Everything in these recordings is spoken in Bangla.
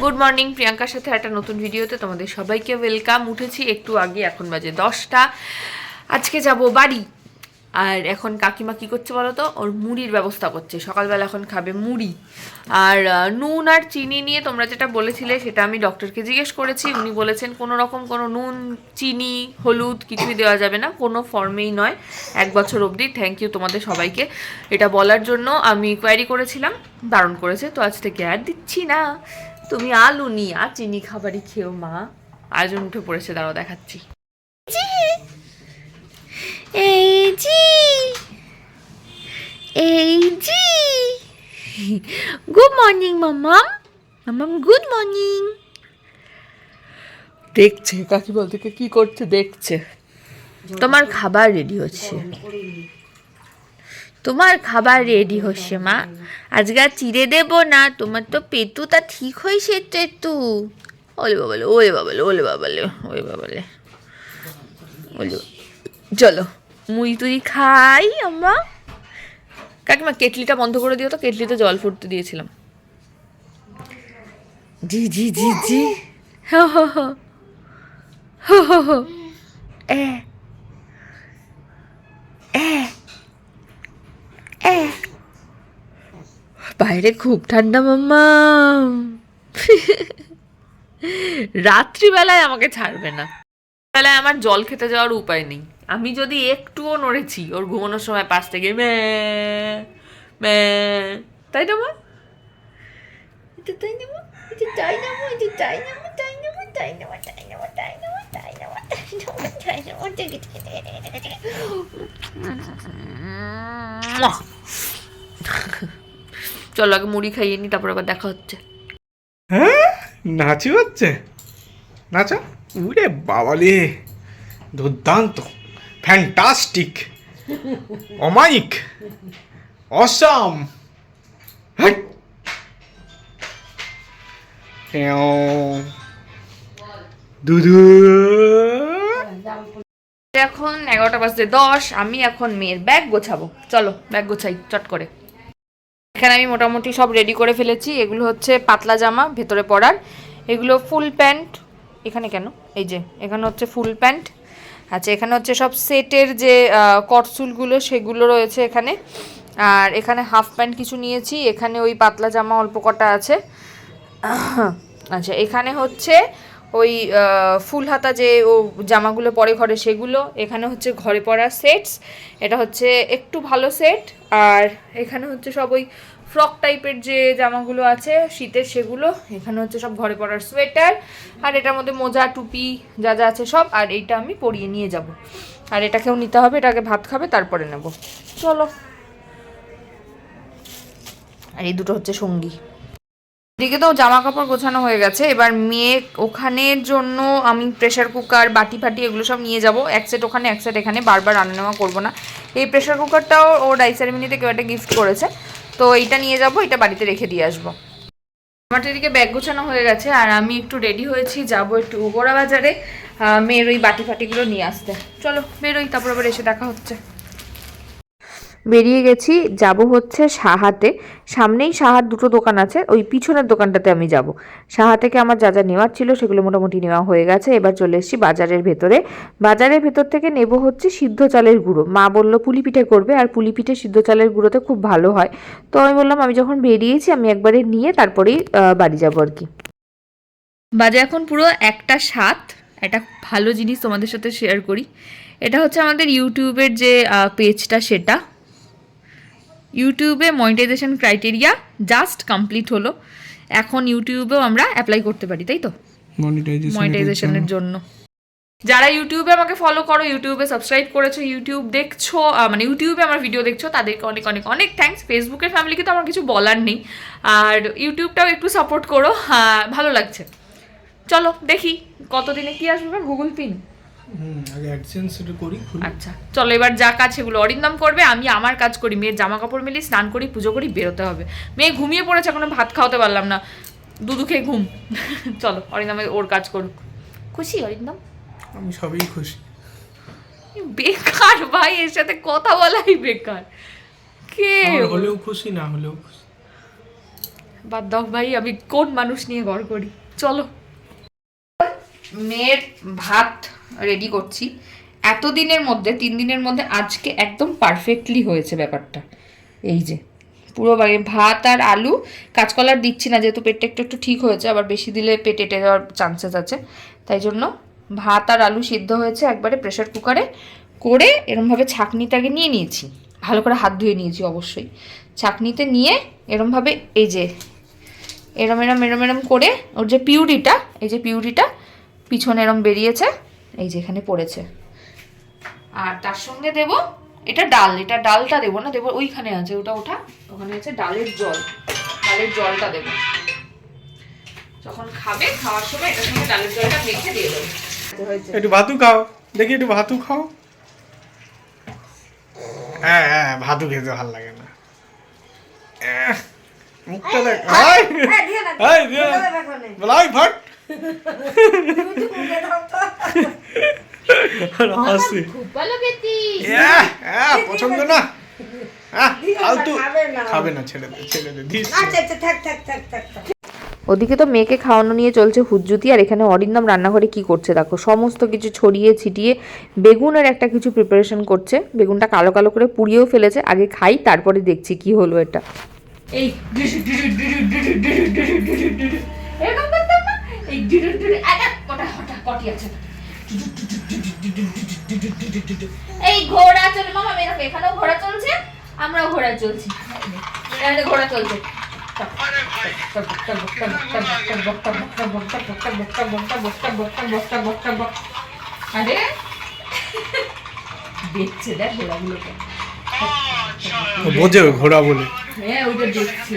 গুড মর্নিং প্রিয়াঙ্কার সাথে একটা নতুন ভিডিওতে তোমাদের সবাইকে ওয়েলকাম উঠেছি একটু আগে, এখন বাজে দশটা। আজকে যাব বাড়ি। আর এখন কাকিমা কী করছে বলো তো? ওর মুড়ির ব্যবস্থা করছে। সকালবেলা এখন খাবে মুড়ি। আর নুন আর চিনি নিয়ে তোমরা যেটা বলেছিলে, সেটা আমি ডক্টরকে জিজ্ঞেস করেছি। উনি বলেছেন কোনো রকম কোনো নুন, চিনি, হলুদ কিছুই দেওয়া যাবে না। কোনো ফর্মেই নয়। এক বছর অবধি। থ্যাংক ইউ তোমাদের সবাইকে। এটা বলার জন্য আমি কোয়ারি করেছিলাম। বারণ করেছে। তো আজ থেকে আর দিচ্ছি না। তুমি আলু নি আর চিনি খাবারই খেও মা। আয়োজন উঠে পড়েছে দাঁড়াও দেখাচ্ছি। এই জি এই জি। গুড মর্নিং মামাম। মামাম গুড মর্নিং দেখছে কাকিমা থেকে কি করছে দেখছে। তোমার খাবার রেডি হচ্ছে। তোমার খাবার রেডি হচ্ছে মা। আজকে আর চিড়ে দেব না, তোমার তো পেটুটা ঠিক হয়েছে তো একটু। ওলে বাবলে, ওলে বাবালে ওলে বাবালে ওলে বাবালে। ওলে চলো মুই তুই খাই আমরা। কাকিমা, কেটলিটা বন্ধ করে দিও তো, কেটলিতে জল ফুটতে দিয়েছিলাম। জি জি জি জি। হো হো হো। হো হো হো। এ এ। বাইরে খুব ঠান্ডা, মাম্মা। রাত্রিবেলায় আমাকে ছাড়বে না। বেলায় আমার জল খেতে যাওয়ার উপায় নেই। আমি যদি একটুও নড়েছি, ওর ঘুমানোর সময় পাশ থেকে মা? মা তাই না, মা? তাই না, মা? তাই না, মা? তাই না, মা? তাই না, মা? তাই না, মা? তাই না, মা? চলো আগে মুড়ি খাইয়ে নি, তারপর আবার দেখা হচ্ছে। হ্যাঁ? নাচি হচ্ছে? নাচা? উরে বাবালে, দুর্দান্ত ফ্যান্টাস্টিক অমাইক অসাম দুধু এখন এগারোটা বাজতে দশ আমি এখন মেয়ের ব্যাগ গোছাবো। চলো ব্যাগ গোছাই চট করে। এখানে আমি মোটামুটি সব রেডি করে ফেলেছি। এগুলো হচ্ছে পাতলা জামা ভেতরে পরার। এগুলো ফুল প্যান্ট এখানে কেন? এই যে এখানে হচ্ছে ফুল প্যান্ট আচ্ছা এখানে হচ্ছে সব সেটের যে আহ, কটসুলগুলো সেগুলো রয়েছে এখানে। আর এখানে হাফ প্যান্ট কিছু নিয়েছি। এখানে ওই পাতলা জামা অল্প কটা আছে। আচ্ছা এখানে হচ্ছে ওই ফুল হাতা যে ও জামাগুলো পরে ঘরে সেগুলো, এখানে হচ্ছে ঘরে পরার সেটস, এটা হচ্ছে একটু ভালো সেট, আর এখানে হচ্ছে সব ওই ফ্রক টাইপের যে জামাগুলো আছে, শীতের সেগুলো, এখানে হচ্ছে সব ঘরে পরার সোয়েটার, আর এটার মধ্যে মোজা, টুপি, যা যা আছে সব, আর এইটা আমি পরিয়ে নিয়ে যাব। আর এটাকেও নিতে হবে, এটাকে ভাত খাবে, তারপরে নেব। চলো। আর এই দুটো হচ্ছে সঙ্গী। এদিকে তো জামা কাপড় গোছানো হয়ে গেছে। এবার মেয়ে ওখানের জন্য আমি প্রেশার কুকার বাটি ফাটি এগুলো সব নিয়ে যাব। এক সেট ওখানে, এক সেট এখানে। বারবার রান্না নেওয়া করব না। এই প্রেশার কুকারটাও ও ডাই সেরেমনিতে কেউ একটা গিফট করেছে। তো এইটা নিয়ে যাব, এটা বাড়িতে রেখে দিয়ে আসব। আমার এদিকে ব্যাগ গোছানো হয়ে গেছে। আর আমি একটু রেডি হয়েছি, যাব একটু গোড়া বাজারে মেয়ের ওই বাটি ফাটিগুলো নিয়ে আসতে। চলো, বেরোই, তারপর আবার এসে দেখা হচ্ছে। বেরিয়ে গেছি, যাব হচ্ছে সাহাতে। সামনেই সাহার দুটো দোকান আছে, ওই পিছনের দোকানটাতে আমি যাব। সাহা থেকে আমার যা যা নেওয়ার ছিল সেগুলো মোটামুটি নেওয়া হয়ে গেছে। এবার চলে এসেছি বাজারের ভেতরে। বাজারের ভেতর থেকে নেব হচ্ছে সিদ্ধ চালের গুঁড়ো। মা বলল, পুলি পিঠে করবে, আর পুলি পিঠে সিদ্ধ চালের গুঁড়োতে খুব ভালো হয়। তো আমি বললাম, আমি যখন বেরিয়েছি, আমি একবারে নিয়ে তারপরেই বাড়ি যাব আর কি। বাজে এখন পুরো একটা সাত। একটা ভালো জিনিস তোমাদের সাথে শেয়ার করি। এটা হচ্ছে আমাদের ইউটিউবের যে পেজটা সেটা। ইউটিউবে মনিটাইজেশন ক্রাইটেরিয়া জাস্ট কমপ্লিট হলো। এখন ইউটিউবেও আমরা অ্যাপ্লাই করতে পারি তাই তো? মনিটাইজেশনের জন্য। যারা ইউটিউবে আমাকে ফলো করো ইউটিউবে সাবস্ক্রাইব করেছ ইউটিউব দেখছ মানে ইউটিউবে আমার ভিডিও দেখছ তাদেরকে অনেক অনেক অনেক থ্যাঙ্কস ফেসবুকের ফ্যামিলিকে তো আমার কিছু বলার নেই। আর ইউটিউবটাও একটু সাপোর্ট করো। হ্যাঁ, ভালো লাগছে। চলো দেখি কতদিনে কি আসবে গুগল পিন আগে অ্যাডসেন্স এটা করি আচ্ছা চলো এবার যা কাজ সেগুলো অরিন্দম করবে আমি আমার কাজ করি মেয়ের জামা কাপড় মেলি স্নান করি পুজো করি বেরোতে হবে। মেয়ে ঘুমিয়ে পড়েছে এখনও ভাত খাওয়াতে পারলাম না। দুধু খেয়ে ঘুম। চলো অরিন্দম ওর কাজ করুক। খুশি অরিন্দম? আমি সবই খুশি। বেকার ভাই এর সাথে কথা বলাই বেকার। কে হলেও খুশি না হলেও খুশি। বাদ দাও ভাই আমি কোন মানুষ নিয়ে ঘর করি? চলো। মেয়ের ভাত রেডি করছি। এতদিনের মধ্যে, তিন দিনের মধ্যে আজকে একদম পারফেক্টলি হয়েছে ব্যাপারটা। এই যে, পুরো বাড়ি ভাত আর আলু কাঁচকলার দিচ্ছি না, যেহেতু পেটটা একটু একটু ঠিক হয়েছে, আবার বেশি দিলে পেট এটে যাওয়ার চান্সেস আছে। তাই জন্য ভাত আর আলু সিদ্ধ হয়েছে একবারে প্রেশার কুকারে করে এরমভাবে ছাঁকনিতে আগে নিয়ে নিয়েছি। ভালো করে হাত ধুয়ে নিয়েছি অবশ্যই। ছাঁকনিতে নিয়ে এরমভাবে এই যে, এরম এরম এরম এরম করে ওর যে পিউরিটা, এই যে পিউরিটা পিছনে এরম বেরিয়েছে। এই যে এখানে পড়েছে। আর তার সঙ্গে দেব এটা ডাল এটা ডালটা দেবো না দেবো ওইখানে আছে ওটা ওটা ওখানে আছে ডালের জল ডালের জলটা দেবো। যখন খাবে খাওয়ার সময় এটার সঙ্গে ডালের জলটা মেখে দিয়ে দেবো। হয়েছে। একটু ভাতু খাও দেখি একটু ভাতু খাও। হ্যাঁ হ্যাঁ ভাতু খেতে ভালো লাগে না। মুখটা দেখ আয়, আয়, দিয়ে খেতি এহ, এহ, পছন্দ না। খাবে না। ছেড়ে দে ছেড়ে দে আচ্ছা আচ্ছা থাক থাক থাক থাক থাক। ওদিকে তো মেয়েকে খাওয়ানো নিয়ে চলছে হুজ্জুতি আর এখানে অরিন্দম রান্নাঘরে কি করছে দেখো? সমস্ত কিছু ছড়িয়ে ছিটিয়ে বেগুনের একটা কিছু প্রিপারেশন করছে। বেগুনটা কালো কালো করে পুড়িয়েও ফেলেছে। আগে খাই তারপরে দেখছি কি হলো এটা। এই কটা হঠাৎ কটি আছে এই ঘোড়া চলে মামা মেরাম এখানেও ঘোড়া চলছে আমরাও ঘোড়া চলছি এখানে ঘোড়া চলছে আরে দেখছে দেখ ঘোড়াগুলোকে ও বোঝে ঘোড়া বলে হ্যাঁ ওইটা দেখছি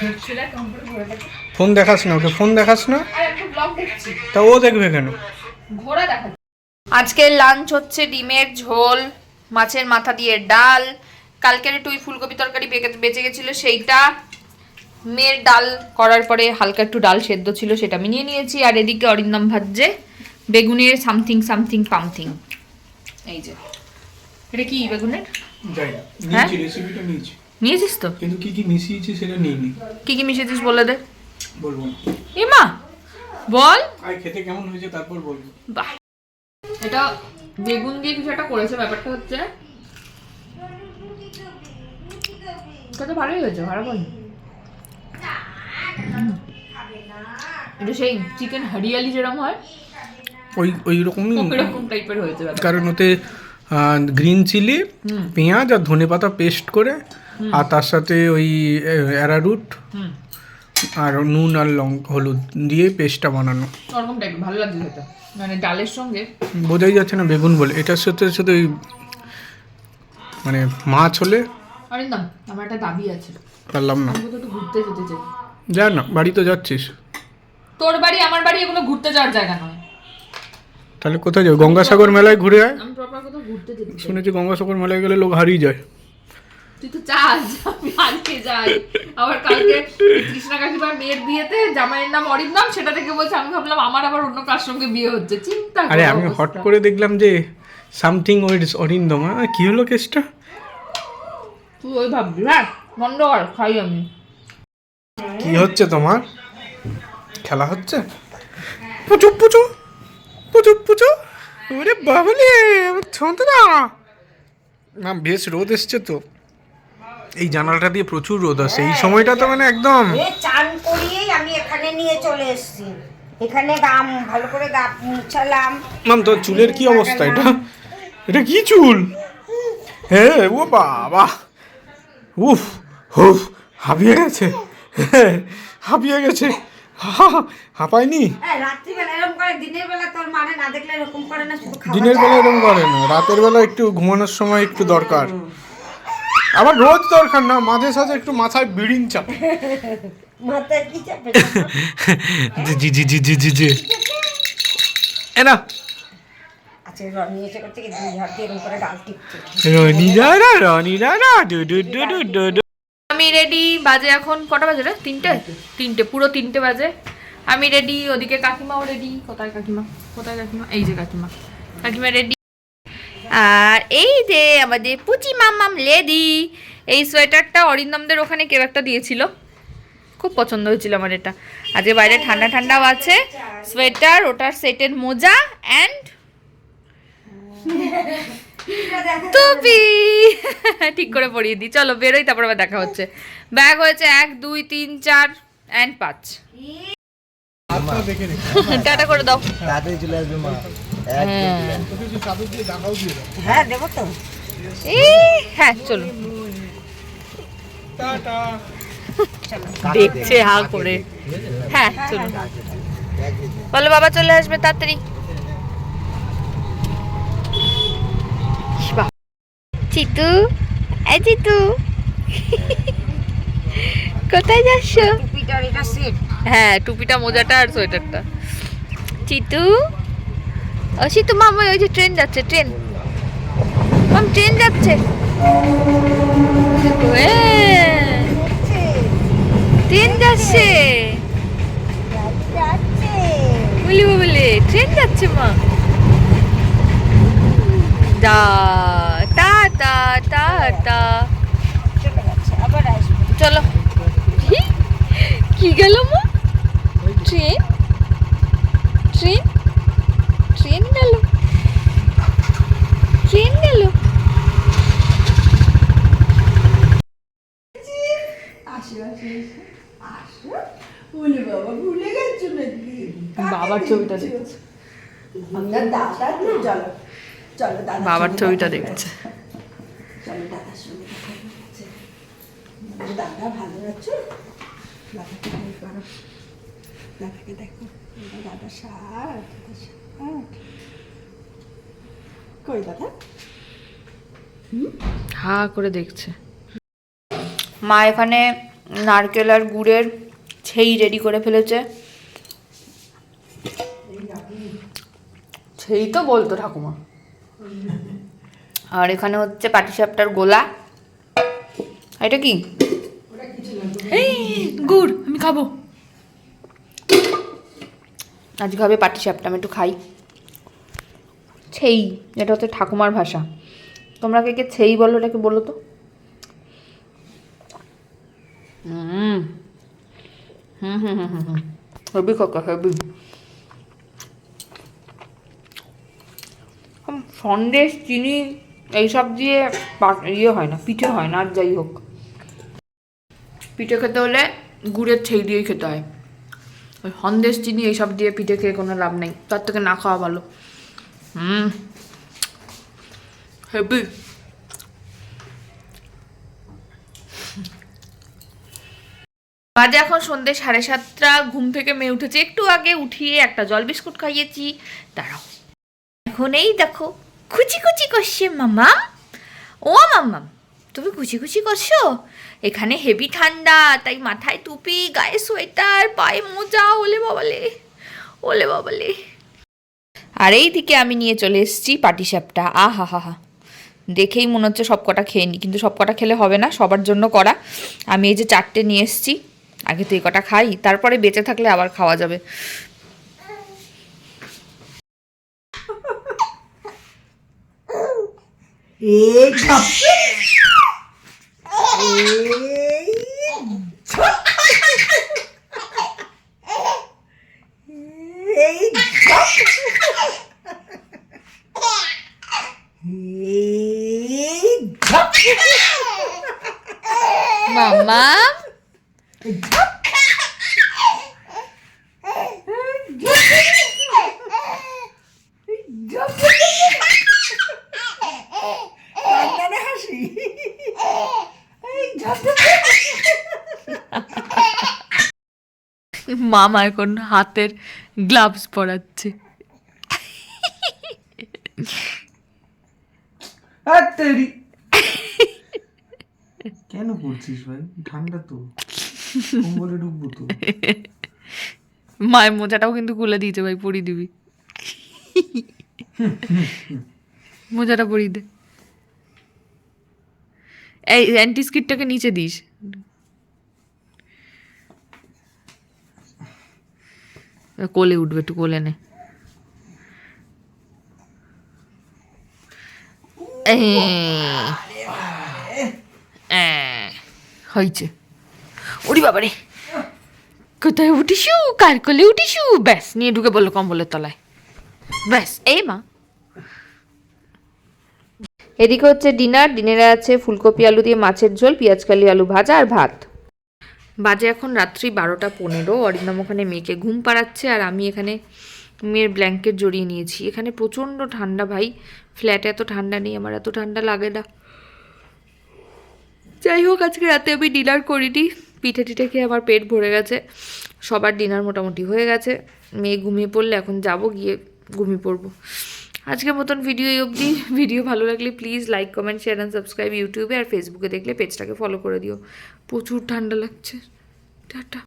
দেখছি দেখ কেমন করে ঘোড়াটাকে ফোন দেখাস না ওকে ফোন দেখাস না। আর একটা ব্লগ দেখছি তা ও দেখবে কেন? ঘোড়া দেখা আজকে লাঞ্চ হচ্ছে ডিমের ঝোল মাছের মাথা দিয়ে ডাল। কালকের একটু ফুলকপি তরকারি বেঁচে গেছিল সেইটা। মেয়ের ডাল করার পরে হালকা একটু ডাল সেদ্ধ ছিল সেটা আমি নিয়ে নিয়েছি। আর এদিকে অরিন্দম ভাজছে বেগুনের সামথিং সামথিং পামথিং এই যে। এটা কি বেগুনের? হ্যাঁ? নিয়েছিস তো? কিন্তু কি কি মিশিয়েছি সেটা নিইনি। কি কি মিশিয়েছিস বলে দে। বলব না। এমা বল। আয় খেতে কেমন হয়েছে তারপর বলব। বাহ। এটা বেগুন দিয়ে কিছু একটা করেছে ব্যাপারটা হচ্ছে। কত ভালোই হয়েছে খারাপ হয়নি। এটা সেই চিকেন হরিয়ালি যেরকম হয় ওই ওই রকমই ওরকম টাইপের হয়েছে। কারণ ওতে গ্রিন চিলি পেঁয়াজ আর ধনে পাতা পেস্ট করে আর তার সাথে ওই অ্যারারুট হুম। আর নুন আর লং হলুদ দিয়ে পেস্টটা বানানো। ওরকম টাইপ ভালো লাগছে খেতে। মানে ডালের সঙ্গে বোঝাই যাচ্ছে না বেগুন বলে। এটার সাথে সাথে ওই মানে মাছ হলে অরিন্দম আমার একটা দাবি আছে। পারলাম না। আমি কোথাও একটু ঘুরতে যেতে চাই। যা না বাড়ি তো যাচ্ছিস। তোর বাড়ি আমার বাড়ি এগুলো ঘুরতে যাওয়ার জায়গা নয়। তাহলে কোথায় যাবে? গঙ্গাসাগর মেলায় ঘুরে আয়। আমি প্রপার কোথাও ঘুরতে যেতে শুনেছি গঙ্গাসাগর মেলায় গেলে লোক হারিয়ে যায়। তুই তো চাস আমি আজকে যাই আবার কালকে কৃষ্ণা কাকিমার মেয়ের বিয়েতে জামাইয়ের নাম অরিন্দম সেটা থেকে বলছে আমি ভাবলাম আমার আবার অন্য কার সঙ্গে বিয়ে হচ্ছে। চিন্তা করো আরে আমি হট করে দেখলাম যে সামথিং ওয়েডস অরিন্দম। কি হলো কেসটা? তুই ওই ভাববি হ্যাঁ? বন্ধ কর খাই আমি। কি হচ্ছে তোমার? খেলা হচ্ছে? পুচু পুচু পুচু পুচু। ওরে বাবলে ছন্দরা না বেশ রোদ এসছে তো। এই জানালাটা দিয়ে প্রচুর রোদ আসে। এই সময়টা তো মানে একদম এ চান করিয়েই আমি এখানে নিয়ে চলে এসেছি। এখানে গাম ভালো করে গা মুছালাম। মাম তোর চুলের কি অবস্থা এটা? এটা কি চুল? হ্যাঁ ও বাবা। উফ হুফ হাঁপিয়ে গেছে। হ্যাঁ, হাঁপিয়ে গেছে। হা, হাঁপায়নি? হ্যাঁ দিনের বেলা মানে দিনের বেলা এরকম করে না রাতের বেলা একটু ঘুমানোর সময় একটু দরকার। আবার রোজ দরকার না মাঝে সাঝে একটু মাথায় বিড়িং চাপ। মাথায় কি চাপে? জি জি জি জি জি জি এনা আচ্ছা আমি রেডি বাজে এখন কটা বাজে রে? তিনটে? তিনটে পুরো তিনটে বাজে। আমি রেডি ওদিকে কাকিমাও রেডি কোথায় কাকিমা? কোথায় কাকিমা? এই যে কাকিমা। কাকিমা রেডি আর এই যে আমাদের পুচি মামাম লেডি এই সোয়েটারটা অরিন্দমদের ওখানে কেউ একটা দিয়েছিল। খুব পছন্দ হয়েছিল আমার এটা। আজকে বাইরে ঠান্ডা ঠান্ডাও আছে। সোয়েটার ওটার সেটের মোজা অ্যান্ড টুপি। ঠিক করে পরিয়ে দিই। চলো বেরোই তারপর আবার দেখা হচ্ছে। ব্যাগ হয়েছে এক দুই তিন চার অ্যান্ড পাঁচ। হাতটা দেখে নে টাটা করে দাও। তাড়াতাড়ি চলে আসবে মা। হ্যাঁ হ্যাঁ দেবো তো। হ্যাঁ চলো দেখছে হা করে। হ্যাঁ চলো বলো বাবা চলে আসবে তাড়াতাড়ি। চিতু এই চিতু। কোথায় যাচ্ছ? হ্যাঁ টুপিটা মোজাটা আর সোয়েটারটা। চিতু? চিতু মামা, ওই যে ট্রেন যাচ্ছে, ট্রেন। মাম, ট্রেন যাচ্ছে। ট্রেন যাচ্ছে। বলি বলে ট্রেন যাচ্ছে, মা। দা টা টা টা টা চলে। কি? গেল, মা? ট্রেন? ট্রেন গেল ট্রেন গেল বাবার ছবিটা দেখছে। দাদা তো চলো চলো দাদা বাবার ছবিটা দেখছে। দাদা ভালো আছো? দাদাকে করো দাদাকে দেখো। দাদা শার্ট দাদা শার্ট কই দাদা? হা করে দেখছে। মা এখানে নারকেল আর গুড়ের ছেই রেডি করে ফেলেছে। ছেই তো বলতো ঠাকুমা। আর এখানে হচ্ছে পাটিসাপটার গোলা। এটা কি? গুড়, আমি খাব। আজকে হবে পাটিসাপটা, আমি একটু খাই। ছেই, এটা হচ্ছে ঠাকুমার ভাষা। তোমরা কে কে ছেই বলো, এটাকে বলো তো। হুম হুম হুম হুম হুম হুম। হেবি কাকা, হেবি। সন্দেশ, চিনি, এইসব দিয়ে ইয়ে হয় না, পিঠে হয় না, আর যাই হোক। পিঠে খেতে হলে গুড়ের ছেই দিয়েই খেতে হয়। ওই সন্দেশ, চিনি, এইসব দিয়ে পিঠে খেয়ে কোনো লাভ নেই। তার থেকে না খাওয়া ভালো। হুম। হেবি বাজে এখন সন্ধ্যে সাড়ে সাতটা, ঘুম থেকে মেয়ে উঠেছে। একটু আগে উঠিয়ে একটা জল বিস্কুট খাইয়েছি। দাঁড়াও। এখন এই দেখো। খুচি খুচি করছে, মামা। ও মাম্মাম তুমি খুচি খুচি করছ? এখানে হেভি ঠান্ডা, তাই মাথায় টুপি, গায়ে সোয়েটার, পায়ে মোজা, ওলে বাবালে ওলে বাবালে। আর এই দিকে আমি নিয়ে চলে এসেছি পাটিসাপটা। আ হা হা। হা দেখেই মনে হচ্ছে সব কটা খেয়ে নিই কিন্তু সব কটা খেলে হবে না, সবার জন্য করা। আমি এই যে চারটে নিয়ে এসেছি, আগে তো এই কটা খাই, তারপরে বেঁচে থাকলে আবার খাওয়া যাবে। এই ঝপ এই ঝপ এই ঝপ মামা কান্নানে মামা এখন হাতের গ্লাভস পরাচ্ছে। কেন করছিস ভাই? ঠান্ডা তো। কম্বলে ডুববো তো। মায়ের মোজাটাও কিন্তু খুলে দিয়েছে ভাই পরিয়ে দিবি। মোজাটা পরিয়ে দে। এই অ্যান্টি স্কিটটাকে নিচে দিস। কোলে উঠবে একটু কোলে নে হয়েছে ওরি বাবারে কোথায় উঠিসু কার কোলে উঠিসু ব্যাস নিয়ে ঢুকে বলল কম্বলের তলায় ব্যাস এই মা এদিকে হচ্ছে ডিনার ডিনারে আছে ফুলকপি, আলু দিয়ে মাছের ঝোল পেঁয়াজকালি আলু ভাজা আর ভাত। বাজে এখন রাত্রি বারোটা পনেরো। অরিন্দম ওখানে মেয়েকে ঘুম পাড়াচ্ছে আর আমি এখানে মেয়ের ব্ল্যাঙ্কেট জড়িয়ে নিয়েছি। এখানে প্রচণ্ড ঠান্ডা ভাই। ফ্ল্যাটে এত ঠান্ডা নেই, আমার এত ঠান্ডা লাগে না। যাই হোক, আজকে রাতে আমি ডিনার করিনি। পিঠে টিঠে খেয়ে আমার পেট ভরে গেছে। সবার ডিনার মোটামুটি হয়ে গেছে। মেয়ে ঘুমিয়ে পড়লে এখন যাব, গিয়ে ঘুমিয়ে পড়ব। আজকের মতন ভিডিও এই অবধি। ভিডিও ভালো লাগলে please like comment share and subscribe ইউটিউবে আর ফেসবুকে দেখলে পেজটাকে ফলো করে দিও। প্রচুর ঠান্ডা লাগছে। টাটা।